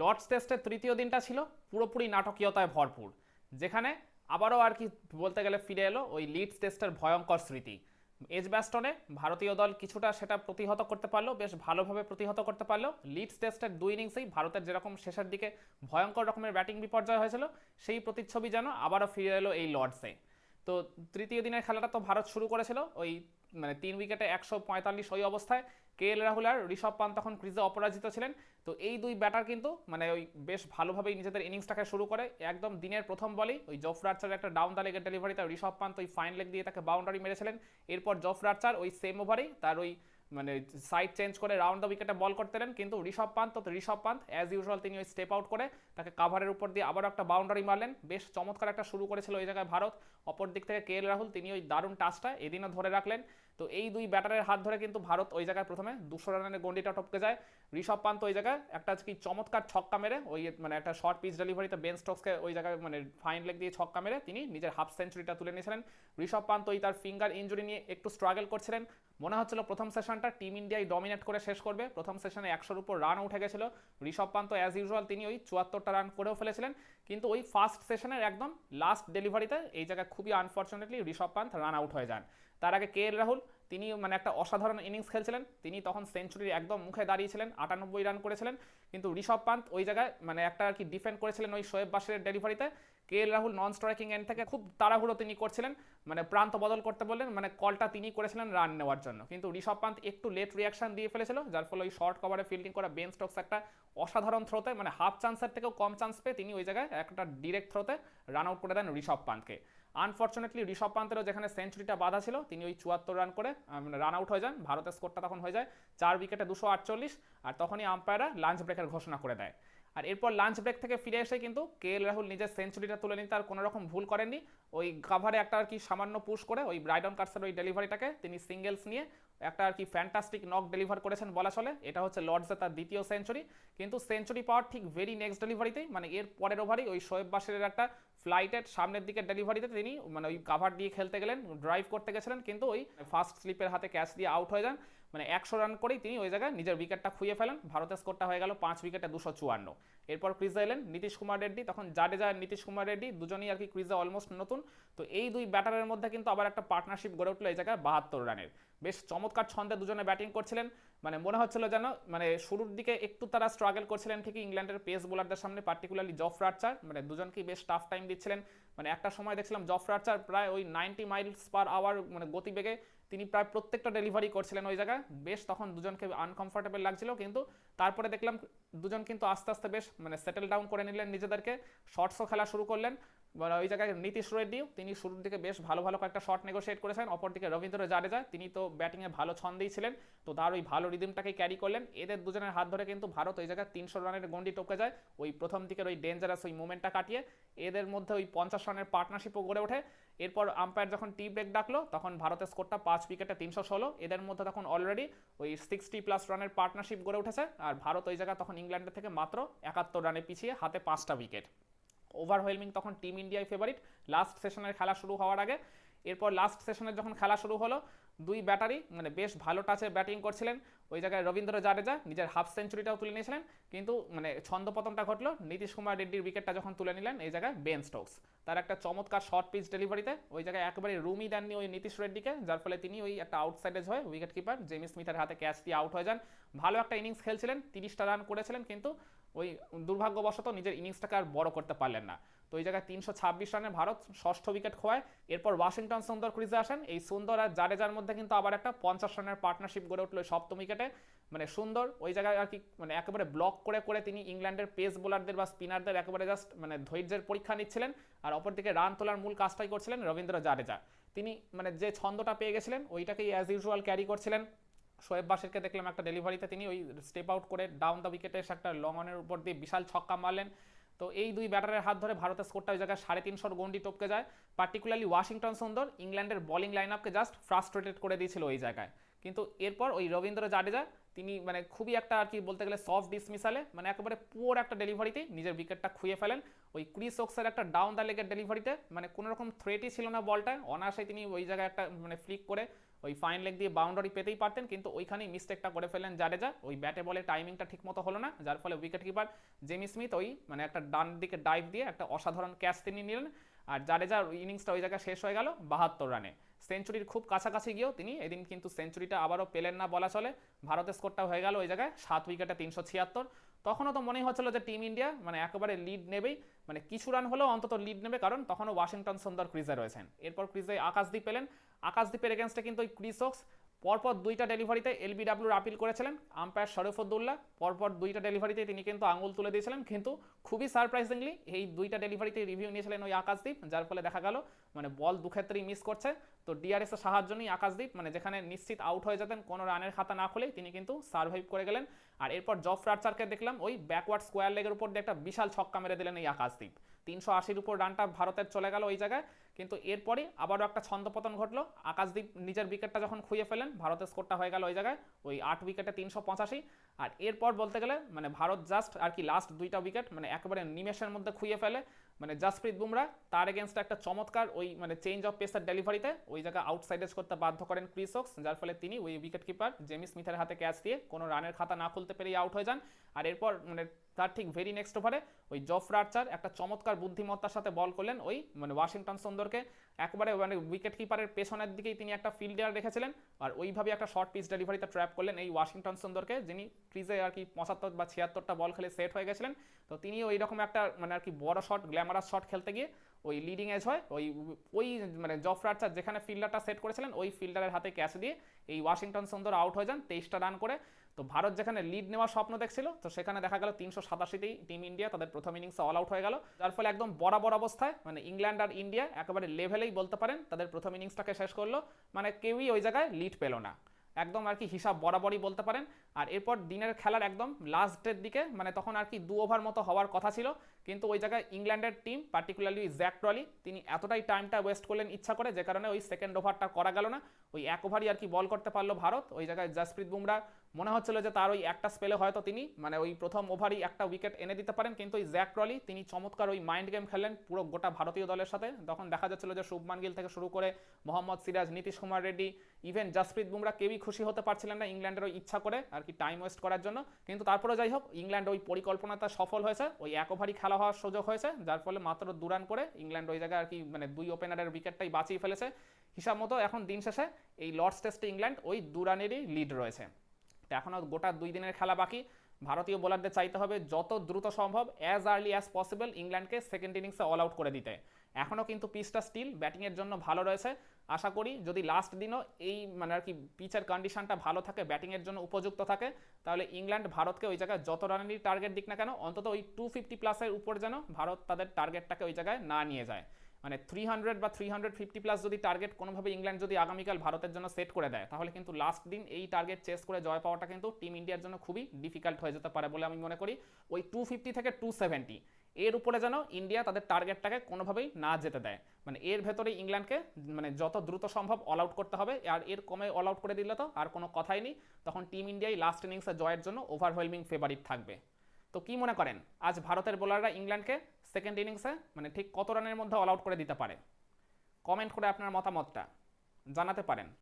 Lords টেস্টের তৃতীয় দিনটা ছিল পুরোপুরি নাটকীয়তায় ভরপুর, যেখানে আবারও আর কি বলতে গেলে ফিরে এলো ওই লিডস টেস্টের ভয়ঙ্কর স্মৃতি। এজ ব্যাস্টনে ভারতীয় দল কিছুটা সেটা প্রতিহত করতে পারল, বেশ ভালোভাবে প্রতিহত করতে পারল। লিডস টেস্টের দুই ইনিংসেই ভারতের যেরকম শেষের দিকে ভয়ঙ্কর রকমের ব্যাটিং বিপর্যয় হয়েছিল, সেই প্রতিচ্ছবি যেন আবারও ফিরে এলো এই লর্ডসে। তো তৃতীয় দিনের খেলাটা তো ভারত শুরু করেছিল ওই মানে তিন উইকেটে একশো পঁয়তাল্লিশ ওই অবস্থায়। কে এল রাহুল আর ঋষভ পান্ত তখন ক্রিজে অপরাজিত ছিলেন। তো এই দুই ব্যাটার কিন্তু মানে ওই বেশ ভালোভাবেই নিজেদের ইনিংসটাকে শুরু করে। একদম দিনের প্রথম বলেই ওই জফরাচার একটা ডাউন দ্য লেগের ডেলিভারিতে ঋষভ পান্ত ওই ফাইন লেগ দিয়ে তাকে বাউন্ডারি মেরেছিলেন। এরপর জফর আর্চার ওই সেম ওভারেই তার ওই মানে সাইড চেঞ্জ করে রাউন্ড দ্য উইকেটে বল করতে নেন কিন্তু ঋষভ পান্ত, তো ঋষভ পান্ত অ্যাজ ইউজুয়াল তিনি ওই স্টেপ আউট করে তাকে কাভারের উপর দিয়ে আবারও একটা বাউন্ডারি মারলেন। বেশ চমৎকার একটা শুরু করেছিল ওই জায়গায় ভারত। অপর দিক থেকে কে রাহুল, তিনি ওই দারুণ টাচটা এদিনও ধরে রাখলেন। তো এই দুই ব্যাটারের হাত ধরে কিন্তু ভারত ওই জায়গায় প্রথমে দুশো রানের গন্ডিটা টপকে যায়। ঋষভ পান্ত ওই জায়গায় একটা কি চমৎকার ছক্কা মেরে ওই মানে একটা শর্ট পিচ ডেলিভারিতে বেন স্টকসকে ওই জায়গায় মানে ফাইন লেগ দিয়ে ছক্কা মেরে তিনি নিজের হাফ সেঞ্চুরিটা তুলে নিয়েছিলেন। ঋষভ পান্ত ওই তার ফিঙ্গার ইঞ্জুরি নিয়ে একটু স্ট্রাগল করছিলেন। মনে হচ্ছিল প্রথম সেশনটা টিম ইন্ডিয়াই ডমিনেট করে শেষ করবে। প্রথম সেশনে একশোর উপর রান উঠে গেছিল। ঋষভ পান্ত অ্যাজ ইউজুয়াল তিনি ওই চুয়াত্তরটা রান করেও ফেলেছিলেন। কিন্তু ওই ফার্স্ট সেশনের একদম লাস্ট ডেলিভারিতে এই জায়গায় খুবই unfortunately Rishabh Pant run out হয়ে যান। তার আগে কে এল রাহুল, তিনি মানে একটা অসাধারণ ইনিংস খেলছিলেন। তিনি তখন সেঞ্চুরির একদম মুখে দাঁড়িয়েছিলেন, আটানব্বই রান করেছিলেন। কিন্তু ঋষভ পান্ত ওই জায়গায় মানে একটা আর কি ডিফেন্ড করেছিলেন ওই শোয়েব বাসের ডেলিভারিতে K L Rahul non striking end থেকে খুব তাড়াহুড়ো তিনি করছিলেন মানে প্রান্ত বদল করতে বললেন মানে কলটা তিনি করেছিলেন রান নেওয়ার জন্য। কিন্তু ঋষভ পান্ত একটু লেট রিয়াকশন দিয়ে ফেলেছিল, যার ফলে ওই শর্ট কভারে ফিল্ডিং করা বেন স্টকস একটা অসাধারণ থ্রোতে মানে হাফ চান্সের থেকেও কম চান্স পেয়ে তিনি ওই জায়গায় একটা ডিরেক্ট থ্রোতে রান আউট করে দেন ঋষভ পান্তকে। আনফর্চুনেটলি ঋষভ পান্তেরও যেখানে সেঞ্চুরিটা বাধা ছিল, তিনি ওই চুয়াত্তর রান করে রান আউট হয়ে যান। ভারতের স্কোরটা তখন হয়ে যায় চার উইকেটে দুশো আটচল্লিশ, আর তখনই আম্পায়াররা লাঞ্চ ব্রেকের ঘোষণা করে দেয়। আর এরপর লাঞ্চ ব্রেক থেকে ফিরে এসে কিন্তু কে এল রাহুল নিজের সেঞ্চুরিটা তুলে নিতে আর কোনো রকম ভুল করেননি। ওই কাভারে একটা আর কি সামান্য পুশ করে, ওই ব্রাইডন কার্সের ওই ডেলিভারিটাকে তিনি সিঙ্গেলস নিয়ে একটা আর কি ফ্যান্টাস্টিক নক ডেলিভার করেছেন বলা চলে। এটা হচ্ছে লর্ডসে তার দ্বিতীয় সেঞ্চুরি কিন্তু সেঞ্চুরি পাওয়ার ঠিক ভেরি নেক্সট ডেলিভারিতেই মানে এর পরের ওভারেই ওই শোয়েব বাসের একটা ফ্লাইটের সামনের দিকে ডেলিভারিতে তিনি মানে ওই কাভার দিয়ে খেলতে গেলেন ড্রাইভ করতে গেছিলেন, কিন্তু ওই ফার্স্ট স্লিপের হাতে ক্যাচ দিয়ে আউট হয়ে যান। মানে একশো রান করেই তিনি ওই জায়গায় নিজের উইকেটটা খুঁয়ে ফেলেন। ভারতের স্কোরটা হয়ে গেল পাঁচ উইকেটে দুশো চুয়ান্ন। এরপর ক্রিজে এলেন নীতিশ কুমার রেড্ডি, তখন জাডেজা আর নীতিশ কুমার রেড্ডি, দুজনেই আর কি ক্রিজে অলমোস্ট নতুন। তো এই দুই ব্যাটারের মধ্যে কিন্তু আবার একটা পার্টনারশিপ গড়ে উঠল এই জায়গায় বাহাত্তর রানের বেশ চমৎকার ছন্দে দুজনে ব্যাটিং করছিলেন। মানে মনে হচ্ছিল যেন মানে শুরুর দিকে একটু তারা স্ট্রাগল করছিলেন ঠিকই ইংল্যান্ডের পেস বোলারদের সামনে পার্টিকুলারলি জফ রার্চার মানে দুজনকেই বেশ টাফ টাইম দিচ্ছিলেন। মানে একটা সময় দেখছিলাম জফ রার্চার প্রায় ওই নাইনটি মাইলস পার আওয়ার মানে গতিবেগে তিনি প্রায় প্রত্যেকটা ডেলিভারি করছিলেন ওই জায়গায়। বেশ তখন দুজনকে আনকমফর্টেবল লাগছিল, কিন্তু তারপরে দেখলাম দুজন কিন্তু আস্তে আস্তে বেশ মানে সেটেল ডাউন করে নিলেন নিজেদেরকে। শর্টসও খেলা শুরু করলেন। ওই জায়গায় নীতিশ রেড্ডিও তিনি শুরুর দিকে বেশ ভালো ভালো কয়েকটা শট নেগোসিয়েট করেছেন, অপরদিকে রবীন্দ্র জাডেজা তিনি তো ব্যাটিংয়ে ভালো ছন্দেই ছিলেন, তো তার ওই ভালো রিদিমটাকে ক্যারি করলেন, এদের দুজনের হাত ধরে কিন্তু ভারত ওই জায়গায় তিনশো রানের গন্ডি টপকে যায়, ওই প্রথম দিকের ওই ডেঞ্জারাস ওই মুভমেন্টটা কাটিয়ে, এদের মধ্যে ওই পঞ্চাশ রানের পার্টনারশিপও গড়ে ওঠে, এরপর আম্পায়ার যখন টি ব্রেক ডাকলো, তখন ভারতের স্কোরটা পাঁচ উইকেটে তিনশো ষোলো, এদের মধ্যে তখন অলরেডি ওই সিক্সটি প্লাস রানের পার্টনারশিপ গড়ে উঠেছে, আর ভারত ওই জায়গায় তখন ইংল্যান্ডের থেকে মাত্র একাত্তর রানে পিছিয়ে হাতে পাঁচটা উইকেট ওভারওয়েলমিং তখন টিম ইন্ডিয়ায় ফেভারিট লাস্ট সেশনের খেলা শুরু হওয়ার আগে, এরপর লাস্ট সেশনের যখন খেলা শুরু হলো, দুই ব্যাটারি মানে বেশ ভালো টাচে ব্যাটিং করছিলেন। ওই জায়গায় রবীন্দ্র জাডেজা নিজের হাফ সেঞ্চুরিটাও তুলে নিয়েছিলেন। কিন্তু মানে ছন্দপতনটা ঘটলো, নীতিশ কুমার রেড্ডির উইকেটটা যখন তুলে নিলেন, এই জায়গায় বেন স্টোকস তার একটা চমৎকার শর্ট পিচ ডেলিভারিতে ওই জায়গায় একেবারে রুমই দেননি ওই নীতিশ রেড্ডিকে, যার ফলে তিনি ওই একটা আউটসাইডেজ হয়ে উইকেট কিপার জেমি স্মিথের হাতে ক্যাচ দিয়ে আউট হয়ে যান। ভালো একটা ইনিংস খেলছিলেন, তিরিশটা রান করেছিলেন, কিন্তু ওই দুর্ভাগ্যবশত নিজের ইনিংসটাকে আর বড় করতে পারলেন না। তো ওই জায়গায় তিনশো ছাব্বিশ রানে ভারত ষষ্ঠ উইকেট খোয়ায়। এরপর ওয়াশিংটন সুন্দর ক্রিজে আসেন। এই সুন্দর আর জাডেজার মধ্যে কিন্তু আবার একটা পঞ্চাশ রানের পার্টনারশিপ গড়ে উঠল সপ্তম উইকেটে। মানে সুন্দর, ওই জায়গায় আর কি মানে একেবারে ব্লক করে করে তিনি ইংল্যান্ডের পেস বোলারদের বা স্পিনারদের একেবারে জাস্ট মানে ধৈর্যের পরীক্ষা নিচ্ছিলেন। আর অপরদিকে রান তোলার মূল কাজটাই করছিলেন রবীন্দ্র জাডেজা। তিনি মানে যে ছন্দটা পেয়ে গেছিলেন, ওইটাকেই অ্যাজ ইউজুয়াল ক্যারি করছিলেন। শোয়েব বাসেরকে দেখলাম একটা ডেলিভারিতে তিনি ওই স্টেপ আউট করে ডাউন দ্য উইকেটে এসে একটা লং অনের উপর দিয়ে বিশাল ছক্কা মারলেন। তো এই দুই ব্যাটারের হাত ধরে ভারতের স্কোরটা ওই জায়গায় সাড়ে তিনশোর গন্ডি টপকে যায়। পার্টিকুলারলি ওয়াশিংটন সুন্দর, ইংল্যান্ডের বলিং লাইন আপকে জাস্ট ফ্রাস্ট্রেটেড করে দিয়েছিল ওই জায়গায়। কিন্তু এরপর ওই রবীন্দ্র জাডেজা তিনি মানে খুবই একটা আর কি বলতে গেলে সফট ডিসমিসালে মানে একেবারে পুরো একটা ডেলিভারিতে নিজের উইকেটটা খুঁয়ে ফেলেন। ওই ক্রিস ওক্সের একটা ডাউন দ্য লেগের ডেলিভারিতে মানে কোনো রকম থ্রেটই ছিল না বলটা। অনায়াসে তিনি ওই জায়গায় একটা মানে ফ্লিক করে ওই ফাইন লেগ দিয়ে বাউন্ডারি পেতেই পারতেন, কিন্তু ওইখানেই মিস্টেকটা করে ফেলেন জাডেজা। ওই ব্যাটে বলে টাইমিংটা ঠিক মতো হলো না, যার ফলে উইকেট কিপার জেমি স্মিথ ওই মানে একটা ডান দিকে ডাইভ দিয়ে একটা অসাধারণ ক্যাচ তিনি নিলেন। আর জাডেজার ইনিংসটা ওই জায়গায় শেষ হয়ে গেল বাহাত্তর রানে। সেঞ্চুরির খুব কাছাকাছি গিয়েও তিনি, এদিন কিন্তু সেঞ্চুরিটা আবারও পেলেন না বলা চলে। ভারতের স্কোরটা হয়ে গেল ওই জায়গায় সাত উইকেটে তিনশো ছিয়াত্তর। তখনও তো মনে হচ্ছিল যে টিম ইন্ডিয়া মানে একেবারে লিড নেবেই। মানে কিছু রান হলেও অন্তত লিড নেবে, কারণ তখনও ওয়াশিংটন সুন্দর ক্রিজে রয়েছেন। এরপর ক্রিজে আকাশদীপ পেলেন আকাশদীপের এগেনস্টে কিন্তু ওই ক্রিসক্স পরপর দুইটা ডেলিভারিতে এলবিডাব্লিউর আপিল করেছিলেন আম্পায়ার শরীফুদ্দৌল্লা পরপর দুইটা ডেলিভারিতে তিনি কিন্তু আঙুল তুলে দিয়েছিলেন। কিন্তু খুবই সারপ্রাইজিংলি এই দুইটা ডেলিভারিতে রিভিউ নিয়েছিলেন ওই আকাশদীপ, যার ফলে দেখা গেল মানে বল দু ক্ষেত্রেই মিস করছে। তো ডিআরএস এর সাহায্য নিয়ে আকাশদীপ মানে যেখানে নিশ্চিত আউট হয়ে যেতেন, কোনো রানের খাতা না খুলেই তিনি কিন্তু সার্ভাইভ করে গেলেন। আর এরপর জফ রার্চারকে দেখলাম, ওই ব্যাকওয়ার্ড স্কোয়ার লেগের উপর দিয়ে একটা বিশাল ছক্কা মেরে দিলেন এই আকাশদীপ। তিনশো আশির উপর রানটা ভারতের চলে গেল ওই জায়গায়। কিন্তু এরপরে আবারও একটা ছন্দপতন ঘটলো। আকাশদীপ নিজের উইকেটটা যখন খুঁয়ে ফেলেন, ভারতের স্কোরটা হয়ে গেল ওই জায়গায়, ওই আট উইকেটে তিনশো পঁচাশি। আর এরপর বলতে গেলে মানে ভারত জাস্ট আর কি লাস্ট দুইটা উইকেট মানে একেবারে নিমেষের মধ্যে খুঁয়ে ফেলে। মানে জাসপ্রীত বুমরা তার এগেনস্টে একটা চমৎকার ওই মানে চেঞ্জ অফ পেসার ডেলিভারিতে ওই জায়গায় আউটসাইডেজ করতে বাধ্য করেন ক্রিসক্স যার ফলে তিনি ওই উইকেট কিপার জেমি স্মিথের হাতে ক্যাচ দিয়ে কোনো রানের খাতা না খুলতে পেরেই আউট হয়ে যান। আর এরপর মানে তার ঠিক ভেরি নেক্সট ওভারে ওই জফ রার্চার একটা চমৎকার বুদ্ধিমত্তার সাথে বল করলেন ওই মানে ওয়াশিংটন সুন্দরকে একবারে মানে উইকেট কিপারের পেছনের দিকেই তিনি একটা ফিল্ডার রেখেছিলেন। আর ওইভাবে একটা শর্ট পিচ ডেলিভারিতে ট্র্যাপ করলেন এই ওয়াশিংটন সুন্দরকে, যিনি ক্রিজে আর কি পঁচাত্তর বা ছিয়াত্তরটা বল খেলে সেট হয়ে গেছিলেন। তো তিনি ওই রকম একটা মানে আর কি বড় শট গ্ল্যামারাস শট খেলতে গিয়ে ওই লিডিং এজ হয়, ওই ওই মানে জফ রার্চার যেখানে ফিল্ডারটা সেট করেছিলেন, ওই ফিল্ডারের হাতে ক্যাচ দিয়ে এই ওয়াশিংটন সুন্দর আউট হয়ে যান, তেইশটা রান করে। তো ভারত যেখানে লিড নেওয়ার স্বপ্ন দেখছিল, তো সেখানে দেখা গেল তিনশো সাতাশিতেই টিম ইন্ডিয়া তাদের প্রথম ইনিংসে অল আউট হয়ে গেল। যার ফলে একদম বরাবর অবস্থায় মানে ইংল্যান্ড আর ইন্ডিয়া একেবারে লেভেলেই বলতে পারেন, তাদের প্রথম ইনিংসটাকে শেষ করল। মানে কেউই ওই জায়গায় লিড পেল না। একদম আর কি হিসাব বরাবরই বলতে পারেন। আর এরপর দিনের খেলার একদম লাস্টের দিকে মানে তখন আর কি দু ওভার মতো হওয়ার কথা ছিল। কিন্তু ওই জায়গায় ইংল্যান্ডের টিম পার্টিকুলারলি জ্যাক ট্রলি তিনি এতটাই টাইমটা ওয়েস্ট করলেন ইচ্ছা করে, যে কারণে ওই সেকেন্ড ওভারটা করা গেল না। ওই এক ওভারই আর কি বল করতে পারল ভারত। ওই জায়গায় জাসপ্রীত বুমরা মনে হচ্ছিল যে তার ওই একটা স্পেলে হয়তো তিনি মানে ওই প্রথম ওভারই একটা উইকেট এনে দিতে পারেন। কিন্তু ওই জ্যাক ট্রলি তিনি চমৎকার ওই মাইন্ড গেম খেললেন পুরো গোটা ভারতীয় দলের সাথে। তখন দেখা যাচ্ছিল যে শুভমান গিল থেকে শুরু করে মোহাম্মদ সিরাজ, নীতিশ কুমার রেড্ডি ইভেন জাসপ্রীত বুমরা কেউই খুশি হতে পারছিলেন না ইংল্যান্ডের ওই ইচ্ছা করে। আর কি টাইম ওয়েস্ট করার জন্য। কিন্তু তারপরে যাই হোক ইংল্যান্ড ওই পরিকল্পনাটা সফল হয়েছে, ওই এক ওভারই খেলা হওয়ার সুযোগ হয়েছে, যার ফলে মাত্র দু রান করে ইংল্যান্ড ওই জায়গায় আর কি মানে দুই ওপেনারের উইকেটটাই বাঁচিয়ে ফেলেছে। হিসাব মতো এখন দিন শেষে এই লর্ডস টেস্টে ইংল্যান্ড ওই দু রানেরই লিড রয়েছে। তো এখনও গোটা দুই দিনের খেলা বাকি। ভারতীয় বোলারদের চাইতে হবে যত দ্রুত সম্ভব অ্যাজ আর্লি অ্যাজ পসিবল ইংল্যান্ডকে সেকেন্ড ইনিংসে অল আউট করে দিতে। এখনও কিন্তু পিচটা স্টিল ব্যাটিংয়ের জন্য ভালো রয়েছে। আশা করি যদি লাস্ট দিনও এই মানে আর কি পিচের কন্ডিশনটা ভালো থাকে ব্যাটিংয়ের জন্য উপযুক্ত থাকে, তাহলে ইংল্যান্ড ভারতকে ওই জায়গায় যত রানেরই টার্গেট দিক না কেন, অন্তত ওই টু ফিফটি প্লাসের উপর যেন ভারত তাদের টার্গেটটাকে ওই জায়গায় না নিয়ে যায়। মানে থ্রি হান্ড্রেড বা থ্রি হান্ড্রেড ফিফটি প্লাস যদি টার্গেট কোনোভাবে ইংল্যান্ড যদি আগামীকাল ভারতের জন্য সেট করে দেয়, তাহলে কিন্তু লাস্ট দিন এই টার্গেট চেস করে জয় পাওয়াটা কিন্তু টিম ইন্ডিয়ার জন্য খুবই ডিফিকাল্ট হয়ে যেতে পারে বলে আমি মনে করি। ওই টু ফিফটি থেকে টু সেভেন্টি এর উপরে যেন ইন্ডিয়া তাদের টার্গেটটাকে কোনোভাবেই না যেতে দেয়। মানে এর ভেতরে ইংল্যান্ডকে মানে যত দ্রুত সম্ভব অল আউট করতে হবে, আর এর কমে অল আউট করে দিলে তো আর কোনো কথাই নেই। তখন টিম ইন্ডিয়াই লাস্ট ইনিংসে জয়ের জন্য ওভারওয়েলমিং ফেভারিট থাকবে। তো কি মনে করেন? আজ ভারতের বোলাররা ইংল্যান্ডকে সেকেন্ড ইনিংসে মানে ঠিক কত রানের মধ্যে অল আউট করে দিতে পারে? কমেন্ট করে আপনার মতামতটা জানাতে পারেন।